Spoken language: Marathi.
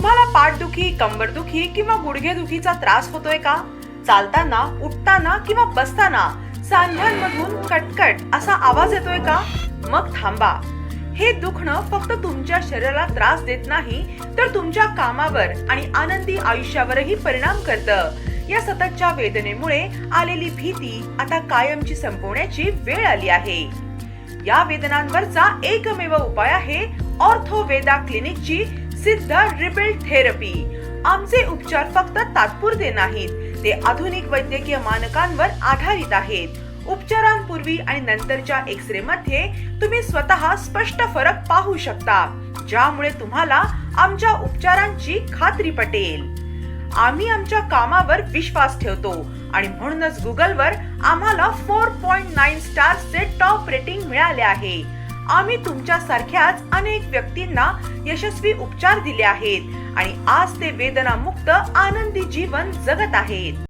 तुम्हाला पाठदुखी कंबरदुखी किंवा गुडघेदुखीचा त्रास होतोय का? चालताना उठताना किंवा बसताना सांध्यांमधून कटकट असा आवाज येतोय का? मग थांबा. हे दुखणं फक्त तुमच्या शरीराला त्रास देत नाही तर तुमच्या कामावर आणि आनंदी आयुष्यावरही परिणाम करतं. या सततच्या वेदनेमुळे आलेली भीती आता कायमची संपवण्याची वेळ आली आहे. या वेदनांवरचा एकमेव उपाय आहे ऑर्थोवेदा क्लिनिकची सिद्ध रिबिल्ड थेरपी. आमचे उपचार फक्त तात्पुरते नाहीत. ते आधुनिक वैद्यकीय मानकांवर आधारित आहेत. उपचारांपूर्वी आणि नंतरच्या एक्स रे मध्ये तुम्ही स्वतः स्पष्ट फरक पाहू शकता ज्यामुळे तुम्हाला आमच्या उपचारांची खात्री पटेल. आम्ही आमच्या कामावर विश्वास ठेवतो आणि म्हणूनच गुगलवर आम्हाला फोर पॉइंट नाईन स्टार्सचे टॉप रेटिंग मिळाले आहे. आम्ही तुमच्या सारख्याच अनेक व्यक्तींना यशस्वी उपचार दिले आहेत आणि आज ते वेदनामुक्त आनंदी जीवन जगत आहेत.